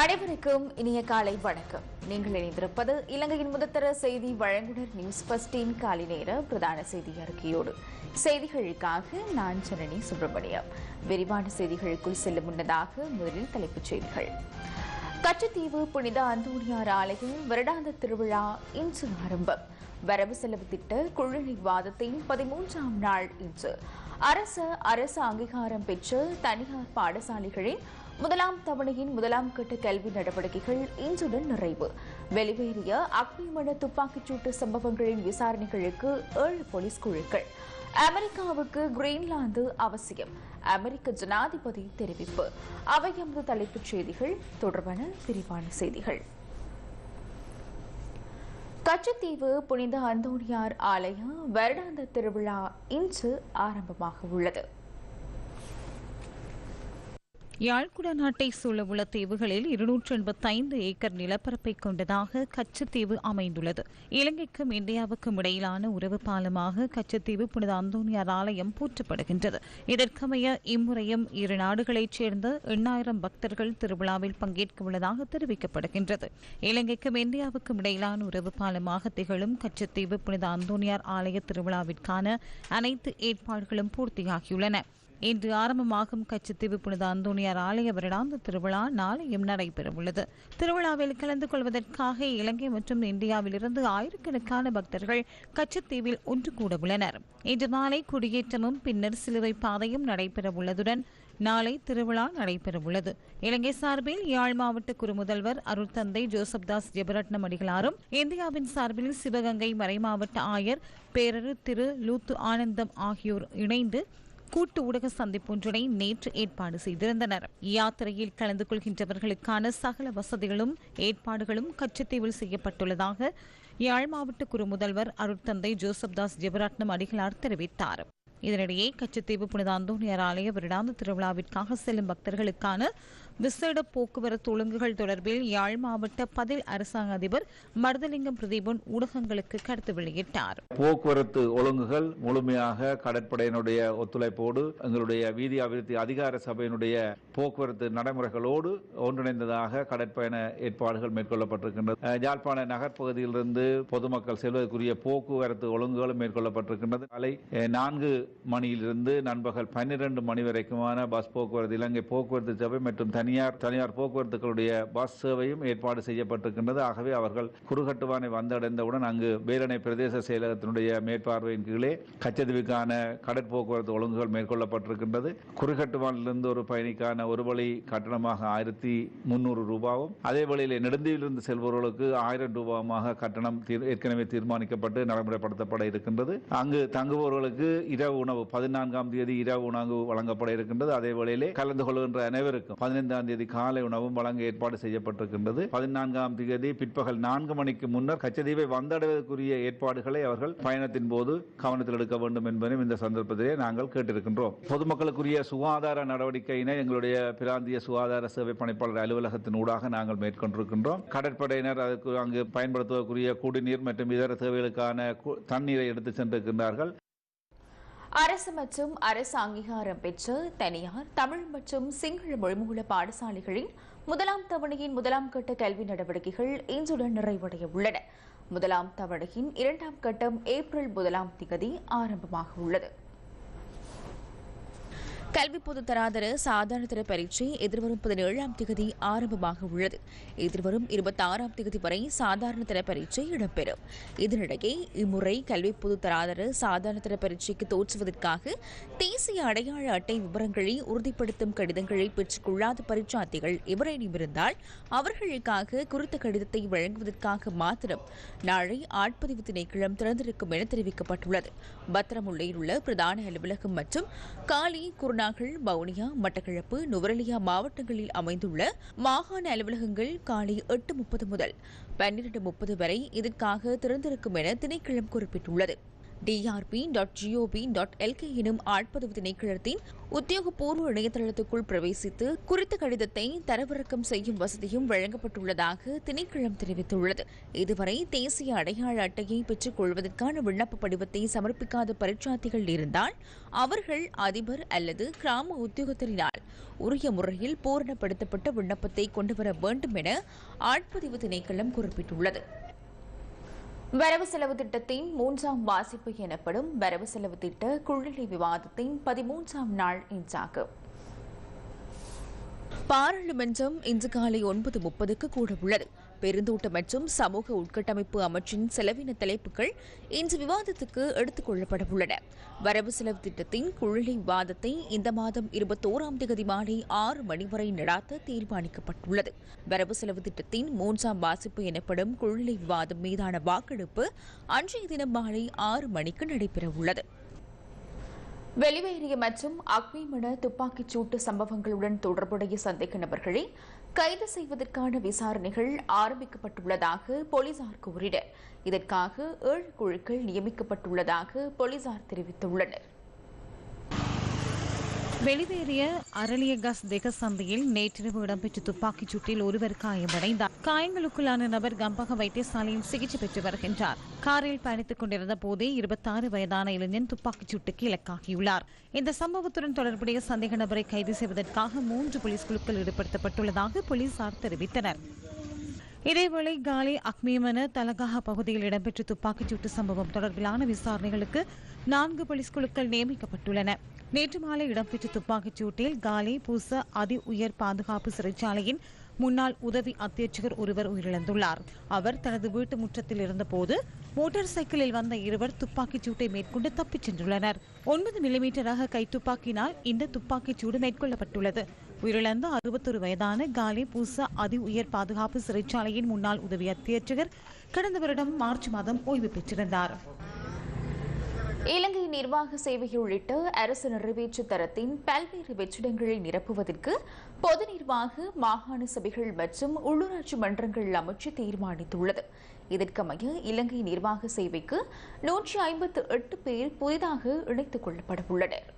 அனைவருக்கும் இனிய காலை வணக்கம். நீங்கள் இணைந்திருப்பது இலங்கையின் முதத்தர செய்தி வழங்குனர் நியூஸ் பஸ்டின் காலை நேர பிரதான செய்தி அறிக்கையோடு. செய்திகளுக்காக நான் ஜனனி சுப்பிரமணியம். விரிவான செய்திகளுக்குள் செல்லும் முன்னதாக முதலில் தலைப்புச் செய்திகள். கச்சத்தீவு புனித அந்தோணியார் ஆலயம் வருடாந்த திருவிழா இன்று ஆரம்பம். வரவு செலவு திட்ட குழு வாதத்தின் பதிமூன்றாம் நாள் இன்று. அரசு அரசு அங்கீகாரம் பெற்ற தனியார் பாடசாலைகளின் முதலாம் தவணையின் முதலாம் கட்ட கல்வி நடவடிக்கைகள் இன்றுடன் நிறைவு. வெளிவேறிய அக்னிமண துப்பாக்கிச்சூட்டு சம்பவங்களின் விசாரணைகளுக்கு ஏழு போலீஸ் குழுக்கள். அமெரிக்காவுக்கு கிரீன்லாந்து அவசியம். அமெரிக்க ஜனாதிபதி தெரிவிப்பு. அவை எமது தலைப்புச் செய்திகள். தொடர்பான விரிவான செய்திகள். கச்சத்தீவு புனித அந்தோணியார் ஆலய வருடாந்த திருவிழா இன்று ஆரம்பமாக உள்ளது யாழ்குட நாட்டை சூழவுள்ள தீவுகளில் இருநூற்று எண்பத்தைந்து ஏக்கர் நிலப்பரப்பை கொண்டதாக கச்சத்தீவு அமைந்துள்ளது. இலங்கைக்கும் இந்தியாவுக்கும் இடையிலான உறவு பாலமாக கச்சத்தீவு புனித அந்தோனியார் ஆலயம் போற்றப்படுகின்றது. இதற்கமைய இம்முறையும் இரு நாடுகளைச் சேர்ந்த எண்ணாயிரம் பக்தர்கள் திருவிழாவில் பங்கேற்க உள்ளதாக தெரிவிக்கப்படுகின்றது. இலங்கைக்கும் இந்தியாவுக்கும் இடையிலான உறவு பாலமாக திகழும் கச்சத்தீவு புனித அந்தோனியார் ஆலய திருவிழாவிற்கான அனைத்து ஏற்பாடுகளும் பூர்த்தியாகியுள்ளன. இன்று ஆரம்பமாகும் கச்சத்தீவு புனித அந்தோனியார் ஆலய வருடாந்த திருவிழா நாளையும் நடைபெறவுள்ளது. திருவிழாவில் கலந்து கொள்வதற்காக இலங்கை மற்றும் இந்தியாவிலிருந்து ஆயிரக்கணக்கான பக்தர்கள் கச்சத்தீவில் ஒன்று கூட உள்ளனர் இன்று மாலை குடியேற்றமும் பின்னர் சிலுவை பாதையும் நடைபெறவுள்ளதுடன் நாளை திருவிழா நடைபெறவுள்ளது. இலங்கை சார்பில் யாழ் மாவட்ட குறுமுதல்வர் அருட்தந்தை ஜோசப் தாஸ் ஜெபரட்னம் அடிகளாரும் இந்தியாவின் சார்பில் சிவகங்கை மறைமாவட்ட ஆயர் பேரரு திரு லூத்து ஆனந்தம் ஆகியோர் இணைந்து கூட்டு ஊடக சந்திப்பொன்றினை நேற்று ஏற்பாடு செய்திருந்தனர். யாத்திரையில் கலந்து கொள்கின்றவர்களுக்கான சகல வசதிகளும் ஏற்பாடுகளும் கச்சத்தீவில் செய்யப்பட்டுள்ளதாக யாழ் மாவட்ட குறு முதல்வர் அருட்தந்தை ஜோசப் தாஸ் ஜெபராட்னம் அடிகளார் தெரிவித்தார். இதனிடையே கச்சத்தீவு புனித அந்தோனியார் ஆலய வருடாந்த திருவிழாவிற்காக செல்லும் பக்தர்களுக்கான விசேட போக்குவரத்து ஒழுங்குகள் தொடர்பில் யாழ் மாவட்ட பதில் அரசாங்க அதிபர் மருதலிங்கம் பிரதீபன் ஊடகங்களுக்கு கருத்து வெளியிட்டார். போக்குவரத்து ஒழுங்குகள் முழுமையாக கடற்படையினுடைய ஒத்துழைப்போடு எங்களுடைய வீதி அபிவிருத்தி அதிகார சபையினுடைய போக்குவரத்து நடைமுறைகளோடு ஒன்றிணைந்ததாக கடற்பயண ஏற்பாடுகள் மேற்கொள்ளப்பட்டிருக்கின்றது யாழ்ப்பாண நகர்ப்பகுதியிலிருந்து பொதுமக்கள் செல்வதற்குரிய போக்குவரத்து ஒழுங்குகளும் மேற்கொள்ளப்பட்டிருக்கின்றது காலை நான்கு மணியிலிருந்து நண்பகல் பன்னிரண்டு மணி வரைக்குமான பஸ் போக்குவரத்து இலங்கை போக்குவரத்து சபை மற்றும் தனியார் தனியார் போக்குவரத்துகளுடைய பஸ் சேவையும் ஏற்பாடு செய்யப்பட்டிருக்கின்றது. ஆகவே அவர்கள் குறுகட்டுவானை வந்தடைந்தவுடன் அங்கு வேலணை பிரதேச செயலகத்தினுடைய மேற்பார்வையின் கீழே கச்சதீவுக்கான கடற்போக்குவரத்து ஒழுங்குகள் மேற்கொள்ளப்பட்டிருக்கின்றது. குறுகட்டுவானிலிருந்து ஒரு பயணிக்கான ஒரு வழி கட்டணமாக ஆயிரத்தி முன்னூறு ரூபாவும் அதே வழியில் நெடுந்தீவிலிருந்து செல்பவர்களுக்கு ஆயிரம் ரூபாயுமாக கட்டணம் தீர்- ஏற்கனவே தீர்மானிக்கப்பட்டு நடைமுறைப்படுத்தப்பட இருக்கின்றது. அங்கு தங்குபவர்களுக்கு இரவு உணவு பதினான்காம் தேதி இரவு உணவு வழங்கப்பட இருக்கின்றது. அதே வேளையிலே கலந்து கொள்கின்ற அனைவருக்கும் பதினைந்து பதினைந்தாம் தேதி காலை உணவும் வழங்க ஏற்பாடு செய்யப்பட்டிருக்கின்றது. பதினான்காம் தேதி பிற்பகல் நான்கு மணிக்கு முன்னர் கச்சதீவை வந்தடைவதற்குரிய ஏற்பாடுகளை அவர்கள் பயணத்தின் போது கவனத்தில் எடுக்க வேண்டும் என்பதையும் இந்த சந்தர்ப்பத்திலே நாங்கள் கேட்டிருக்கின்றோம். பொதுமக்களுக்குரிய சுகாதார நடவடிக்கையினை எங்களுடைய பிராந்திய சுகாதார சேவை பணிப்பாளர் அலுவலகத்தின் ஊடாக நாங்கள் மேற்கொண்டிருக்கின்றோம். கடற்படையினர் அதற்கு அங்கு பயன்படுத்துவதற்குரிய குடிநீர் மற்றும் இதர தேவைகளுக்கான கு- தண்ணீரை எடுத்து சென்றிருக்கின்றார்கள். அரசு மற்றும் அரசு அங்கீகாரம் பெற்ற தனியார் தமிழ் மற்றும் சிங்கள மொழிமூல பாடசாலைகளின் முதலாம் தவணையின் முதலாம் கட்ட கல்வி நடவடிக்கைகள் இன்றுடன் நிறைவடைய உள்ளன. முதலாம் தவணையின் இரண்டாம் கட்டம் ஏப்ரல் முதலாம் திகதி ஆரம்பமாக உள்ளது. கல்வி பொது தராதர சாதாரண தர பரீட்சை எதிர்வரும் பதினேழாம் தேதி ஆரம்பமாக உள்ளது. எதிர்வரும் இருபத்தி ஆறாம் தேதி வரை சாதாரண தர பரீட்சை இடம்பெறும். இதனிடையே இம்முறை கல்வி பொது தராதர சாதாரண தர பரீட்சைக்கு தோற்றுவதற்காக தேசிய அடையாள அட்டை விவரங்களை உறுதிப்படுத்தும் கடிதங்களை பெற்றுக்கொள்ளாத பரீட்சார்த்திகள் எவரேனும் இருந்தால் அவர்களுக்காக குறித்த கடிதத்தை வழங்குவதற்காக மாத்திரம் நாளை ஆட்பதிவு திணைக்களம் திறந்திருக்கும் என தெரிவிக்கப்பட்டுள்ளது. பத்திரமுல்லையில் உள்ள பிரதான அலுவலகம் மற்றும் காலி குருநாகல் வவுனியா மட்டக்களப்பு நுவரெலியா மாவட்டங்களில் அமைந்துள்ள மாகாண அலுவலகங்கள் காலை எட்டு முப்பது முதல் பன்னிரண்டு முப்பது வரை இதற்காக திறந்திருக்கும் என திணைக்களம் குறிப்பிட்டுள்ளது. DRP dot GOV dot LK எனும் ஆட்பதிவு திணைக்களத்தின் உத்தியோகபூர்வ இணையதளத்துக்குள் பிரவேசித்து குறித்த கடிதத்தை தரவிறக்கம் செய்யும் வசதியும் வழங்கப்பட்டுள்ளதாக திணைக்களம் தெரிவித்துள்ளது. இதுவரை தேசிய அடையாள அட்டையை பெற்றுக் கொள்வதற்கான விண்ணப்ப படிவத்தை சமர்ப்பிக்காத பரீட்சார்த்திகள் இருந்தால் அவர்கள் அதிபர் அல்லது கிராம உத்தியோகத்தினால் உரிய முறையில் பூரணப்படுத்தப்பட்ட விண்ணப்பத்தை கொண்டுவர வேண்டும் என ஆட்பதிவு திணைக்களம் குறிப்பிட்டுள்ளது. வரவு செலவு திட்டத்தின் மூன்றாம் வாசிப்பு எனப்படும் வரவு செலவு திட்ட குழுநிலை விவாதத்தின் பதிமூன்றாம் நாள் இன்றாகும். பாராளுமன்றம் இன்று காலை ஒன்பது முப்பதுக்கு கூட உள்ளது பெருந்தோட்ட மற்றும் சமூக உட்கட்டமைப்பு அமைச்சின் செலவின தலைப்புகள் இன்று விவாதத்துக்கு எடுத்துக் கொள்ளப்பட உள்ளன வரவு செலவு திட்டத்தின் குழலை விவாதத்தை இந்த மாதம் இருபத்தோராம் தேதி மாலை ஆறு மணி வரை நடாத்த தீர்மானிக்கப்பட்டுள்ளது. வரவு செலவு திட்டத்தின் மூன்றாம் வாசிப்பு எனப்படும் குழலை விவாதம் மீதான வாக்கெடுப்பு அன்றைய தினம் மாலை ஆறு மணிக்கு நடைபெறவுள்ளது. வெளிவேறிய மற்றும் அக்னிமண துப்பாக்கிச் சூட்டு சம்பவங்களுடன் தொடர்புடைய சந்தேக நபர்களை கைது செய்வதற்கான விசாரணைகள் ஆரம்பிக்கப்பட்டுள்ளதாக போலீசார் கூறினர். இதற்காக ஏழு குழுக்கள் நியமிக்கப்பட்டுள்ளதாக போலீசார் தெரிவித்துள்ளனர். வெளிவேறிய அரளியகாஸ் தேக சந்தையில் நேற்றிரவு இடம்பெற்ற துப்பாக்கிச் சூட்டில் ஒருவர் காயமடைந்தார். காயங்களுக்குள்ளான நபர் கம்பக வைத்தியசாலையில் சிகிச்சை பெற்று வருகின்றார். காரில் பயணித்துக் கொண்டிருந்த போதே இருபத்தாறு வயதான இளைஞன் துப்பாக்கிச் சூட்டுக்கு இலக்காகியுள்ளார். இந்த சம்பவத்துடன் தொடர்புடைய சந்தேக நபரை கைது செய்வதற்காக மூன்று போலீஸ் குழுக்கள் ஈடுபடுத்தப்பட்டுள்ளதாக போலீசார் தெரிவித்தனர். இதேவேளை காலி அக்மீமன தலகாக பகுதியில் இடம்பெற்ற துப்பாக்கிச்சூட்டு சம்பவம் தொடர்பிலான விசாரணைகளுக்கு நான்கு போலீஸ் குழுக்கள் நியமிக்கப்பட்டுள்ளன. நேற்று மாலை இடம்பெற்ற துப்பாக்கிச் சூட்டில் காலி பூச அதி உயர் பாதுகாப்பு சிறைச்சாலையின் முன்னாள் உதவி அத்தியட்சகர் ஒருவர் உயிரிழந்துள்ளார். அவர் தனது வீட்டு முற்றத்தில் இருந்தபோது மோட்டார் சைக்கிளில் வந்த இருவர் துப்பாக்கிச் சூட்டை மேற்கொண்டு தப்பிச் சென்றுள்ளனர். ஒன்பது மில்லிமீட்டர் ரக கைத்துப்பாக்கினால் இந்த துப்பாக்கிச் சூடு மேற்கொள்ளப்பட்டுள்ளது. உயிரிழந்த அறுபத்தொரு வயதான காலி பூசா அதி உயர் பாதுகாப்பு சிறைச்சாலையின் முன்னாள் உதவி அத்தியட்சகர் கடந்த வருடம் மார்ச் மாதம் ஓய்வு பெற்றிருந்தார். இலங்கை நிர்வாக சேவை உள்ளிட்ட அரசு நிறைவேற்று தரத்தின் பல்வேறு வெற்றிடங்களை நிரப்புவதற்கு பொது நிர்வாக மாகாண சபைகள் மற்றும் உள்ளூராட்சி மன்றங்கள் அமைச்சு தீர்மானித்துள்ளது. இதற்கமைய இலங்கை நிர்வாக சேவைக்கு நூற்றி ஐம்பத்து எட்டு பேர் புதிதாக இணைத்துக் கொள்ளப்பட உள்ளனர்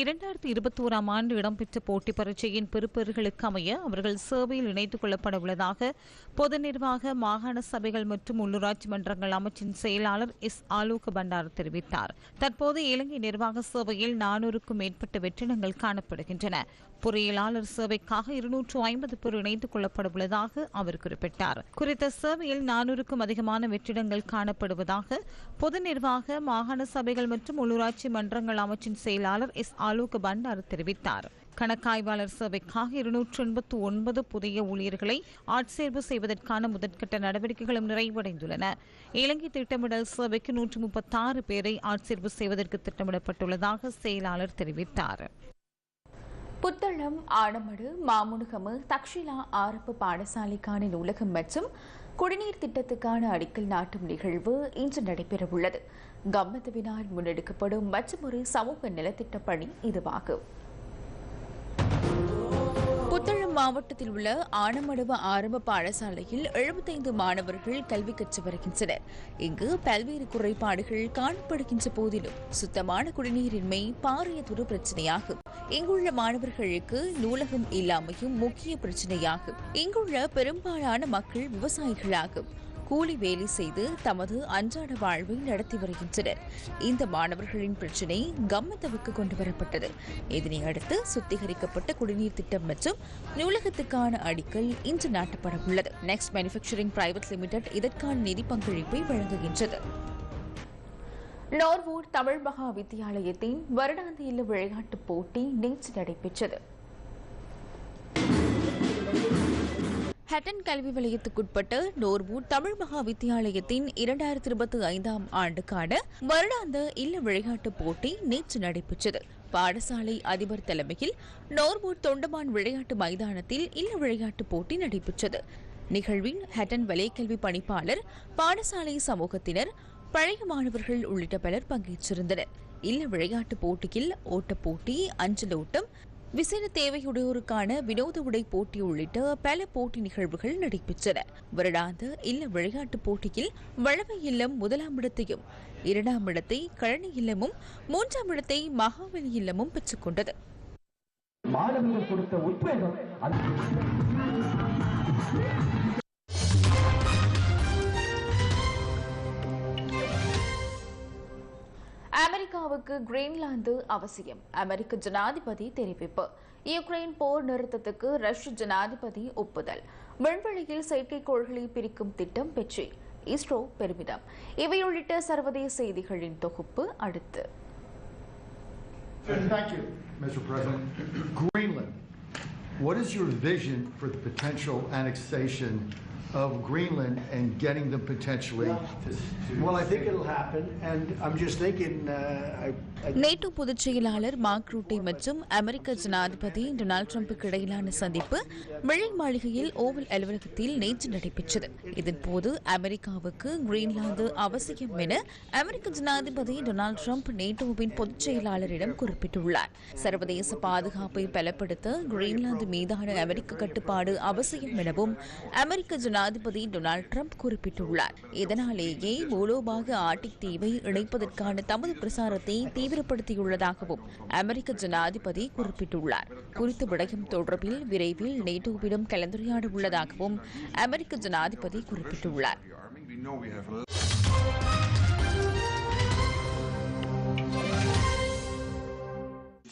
இரண்டாயிரத்தி இருபத்தோராம் ஆண்டு இடம்பெற்ற போட்டி பரீட்சையின் பெறுப்பேறுகளுக்கு அமைய அவர்கள் சேவையில் இணைத்துக் கொள்ளப்பட உள்ளதாக பொது நிர்வாக மாகாண சபைகள் மற்றும் உள்ளூராட்சி மன்றங்கள் அமைச்சின் செயலாளர் எஸ். ஆலோக பண்டார் தெரிவித்தார். தற்போது இலங்கை நிர்வாக சேவையில் நானூறுக்கும் மேற்பட்ட வெற்றிடங்கள் காணப்படுகின்றன. பொறியியலாளர் சேவைக்காக இருநூற்று ஐம்பது பேர் இணைத்துக் கொள்ளப்பட உள்ளதாக அவர் குறிப்பிட்டார். குறித்த சேவையில் நானூறுக்கும் அதிகமான வெற்றிடங்கள் காணப்படுவதாக பொது நிர்வாக மாகாண சபைகள் மற்றும் உள்ளூராட்சி மன்றங்கள் அமைச்சின் செயலாளர் எஸ். ஆலோக பண்டார் தெரிவித்தார். கணக்காய்வாளர் சேவைக்காக இருநூற்று எண்பத்து ஒன்பது புதிய ஊழியர்களை ஆட்சேர்வு செய்வதற்கான முதற்கட்ட நடவடிக்கைகளும் நிறைவடைந்துள்ளன. இலங்கை திட்டமிடல் சேவைக்கு நூற்று முப்பத்தாறு பேரை ஆட்சேர்வு செய்வதற்கு திட்டமிடப்பட்டுள்ளதாக செயலாளர் தெரிவித்தார். புத்தளம் ஆடமடு மாமுனுகமு தக்ஷிலா ஆரப்பு பாடசாலைக்கான நூலகம் மற்றும் குடிநீர் திட்டத்துக்கான அடிக்கல் நாட்டும் நிகழ்வு இன்று நடைபெறவுள்ளது. கம்மத்துவினால் முன்னெடுக்கப்படும் மற்றொரு சமூக நலத்திட்ட பணி இதுவாகும். மாவட்டத்தில் உள்ள ஆனமடுவ ஆரம்ப பாடசாலையில் எழுபத்தைந்து மாணவர்கள் கல்வி கற்று வருகின்றனர். இங்கு பல்வேறு குறைபாடுகள் காணப்படுகின்ற போதிலும் சுத்தமான குடிநீரின்மை பாரிய துரு பிரச்சனையாகும். இங்குள்ள மாணவர்களுக்கு நூலகம் இல்லாமையும் முக்கிய பிரச்சனையாகும். இங்குள்ள பெரும்பாலான மக்கள் விவசாயிகளாகும். கூலி வேலை செய்து தமது அன்றாட வாழ்வை நடத்தி வருகின்றனர். இந்த மாணவர்களின் பிரச்சினை கம்மத்தவுக்கு கொண்டு வரப்பட்டது. இதனை அடுத்து சுத்திகரிக்கப்பட்ட குடிநீர் திட்டம் மற்றும் நூலகத்துக்கான அடிக்கல் இன்று நாட்டப்பட உள்ளது நெக்ஸ்ட் மேனுஃபேக்சரிங் பிரைவேட் லிமிடெட் இதற்கான நிதி பங்களிப்பை வழங்குகின்றது. நார்வூர் தமிழ் மகா வித்தியாலயத்தின் வருடாந்த இல்ல விளையாட்டுப் போட்டி நேற்று நடைபெற்றது. ஹட்டன் கல்வி வலயத்துக்குட்பட்ட நோர்வூட் தமிழ் மகா வித்தியாலயத்தின் இரண்டாயிரத்தி இருபத்தி ஐந்தாம் ஆண்டுக்கான வருடாந்த இல்ல விளையாட்டுப் போட்டி நேற்று நடைபெற்றது. பாடசாலை அதிபர் தலைமையில் நோர்வூட் தொண்டமான் விளையாட்டு மைதானத்தில் இல்ல விளையாட்டுப் போட்டி நடைபெற்றது. நிகழ்வின் ஹட்டன் வலைக்கல்வி பணிப்பாளர் பாடசாலை சமூகத்தினர் பழைய மாணவர்கள் உள்ளிட்ட பலர் பங்கேற்றிருந்தனர். இல்ல விளையாட்டுப் போட்டியில் ஓட்டப் போட்டி அஞ்சல் ஓட்டம் விசேட தேவையுடையோருக்கான வினோத உடை போட்டி உள்ளிட்ட பல போட்டி நிகழ்வுகள் நடைபெற்றன. வருடாந்த இல்ல விளையாட்டுப் போட்டியில் வளவை இல்லம் முதலாம் இடத்தையும் இரண்டாம் இடத்தை கழனி இல்லமும் மூன்றாம் இடத்தை மகாவலி இல்லமும் பெற்றுக்கொண்டது மாணவர்கள் கொடுத்த உத்வேகம். அமெரிக்காவுக்கு கிரீன்லாந்து அவசியம். அமெரிக்க ஜனாதிபதி தெரிவிப்பு. யுக்ரைன் போர் நிறுத்தத்துக்கு ரஷ்ய ஜனாதிபதி ஒப்புதல். விண்வெளியில் செயற்கைக்கோள்களை பிரிக்கும் திட்டம் வெற்றி. இஸ்ரோ பெருமிதம். இவை உள்ளிட்ட சர்வதேச செய்திகளின் தொகுப்பு அடுத்து. Thank you, Mr. President. Greenland, what is your vision for the potential annexation of Greenland and getting them potentially Well, I think it'll happen, and I'm just thinking, uh, NATO பொதுச் செயலாளர் மார்க் ரூட்டே மற்றும் அமெரிக்க ஜனாதிபதி Donald டிரம்புக்கு இடையிலான சந்திப்பு வெள்ளை மாளிகையில் oval அலுவலகத்தில் நேற்று நடைபெற்றது. இதன்போது அமெரிக்காவுக்கு கிரீன்லாந்து அவசியம் என அமெரிக்க ஜனாதிபதி டொனால்டு ட்ரம்ப் நேட்டோவின் பொதுச் செயலாளரிடம் குறிப்பிட்டுள்ளார். சர்வதேச பாதுகாப்பை பலப்படுத்த கிரீன்லாந்து மீதான அமெரிக்க கட்டுப்பாடு அவசியம் எனவும் அமெரிக்க ஜனாதிபதி டொனால்டு ட்ரம்ப் குறிப்பிட்டுள்ளார். இதனாலேயே மூலோபாக ஆர்டிக் தீவை இணைப்பதற்கான தமது பிரசாரத்தை தீவிரப்படுத்தியுள்ளதாகவும் அமெரிக்க ஜனாதிபதி குறிப்பிட்டுள்ளார். குறித்த விடயம் தொடர்பில் விரைவில் நேட்டோவிடம் கலந்துரையாட உள்ளதாகவும் அமெரிக்க ஜனாதிபதி குறிப்பிட்டுள்ளார்.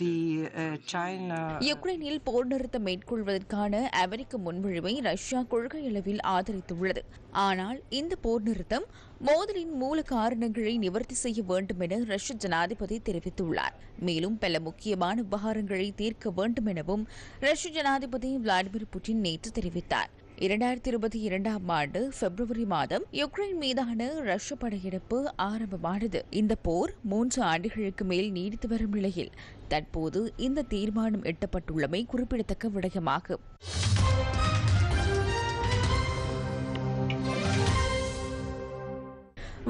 Uh, யுக்ரைனில் போர் நிறுத்தம் மேற்கொள்வதற்கான அமெரிக்க முன்மொழிவை ரஷ்யா கொள்கையளவில் ஆதரித்துள்ளது. ஆனால் இந்த போர் நிறுத்தம் மோதலின் மூல காரணங்களை நிவர்த்தி செய்ய வேண்டும் என ரஷ்ய ஜனாதிபதி தெரிவித்துள்ளார். மேலும் பல முக்கியமான விவகாரங்களை தீர்க்க வேண்டும் எனவும் ரஷ்ய ஜனாதிபதி விளாடிமிர் புட்டின் நேற்று தெரிவித்தார். இரண்டாயிரத்தி இருபத்தி இரண்டாம் ஆண்டு பிப்ரவரி மாதம் யுக்ரைன் மீதான ரஷ்ய படையெடுப்பு ஆரம்பமானது. இந்த போர் மூன்று ஆண்டுகளுக்கு மேல் நீடித்து வரும் நிலையில் தற்போது இந்த தீர்மானம் எட்டப்பட்டுள்ளமை குறிப்பிடத்தக்க விடயமாகும்.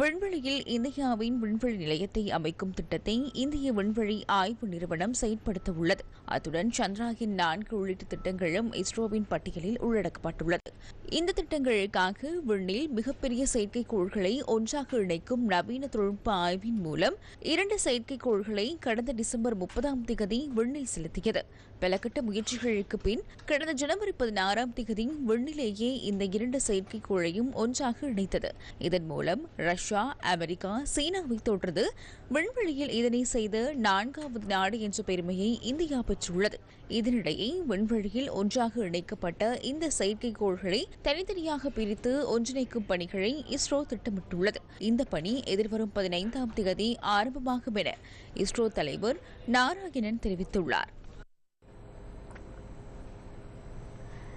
விண்வெளியில் இந்தியாவின் விண்வெளி நிலையத்தை அமைக்கும் திட்டத்தை இந்திய விண்வெளி ஆய்வு நிறுவனம் செயற்படுத்த உள்ளது அத்துடன் சந்திராயன் நான்கு உள்ளிட்ட திட்டங்களும் இஸ்ரோவின் பட்டியலில் உள்ளடக்கப்பட்டுள்ளது. இந்த திட்டங்களுக்காக விண்ணில் மிகப்பெரிய செயற்கைக்கோள்களை ஒன்றாக இணைக்கும் நவீன தொழில்நுட்ப ஆய்வின் மூலம் இரண்டு செயற்கைக்கோள்களை கடந்த டிசம்பர் முப்பதாம் தேதி விண்ணில் செலுத்தியது. பலகட்ட முயற்சிகளுக்கு பின் கடந்த ஜனவரி பதினாறாம் தேதி விண்ணிலேயே இந்த இரண்டு செயற்கைக்கோளையும் ஒன்றாக இணைத்தது. இதன் மூலம் ரஷ்யா அமெரிக்கா சீனாவை தொடர்ந்து விண்வெளியில் இதனை செய்த நான்காவது நாடு என்ற பெருமையை இந்தியா பெற்றுள்ளது. இதனிடையே விண்வெளியில் ஒன்றாக இணைக்கப்பட்ட இந்த செயற்கைக்கோள்களை தனித்தனியாக பிரித்து ஒன்றிணைக்கும் பணிகளை இஸ்ரோ திட்டமிட்டுள்ளது. இந்த பணி எதிர்வரும் பதினைந்தாம் தேதி ஆரம்பமாகும் என இஸ்ரோ தலைவர் நாராயணன் தெரிவித்துள்ளார்.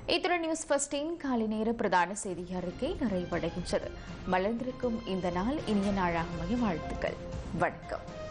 இத்துடன் நியூஸ் ஃபர்ஸ்டின் காலை நேர பிரதான செய்தி அறிக்கை நிறைவடைகின்றது. மலர்ந்திருக்கும் இந்த நாள் இனிய நாளாக வாழ்த்துக்கள். வணக்கம்.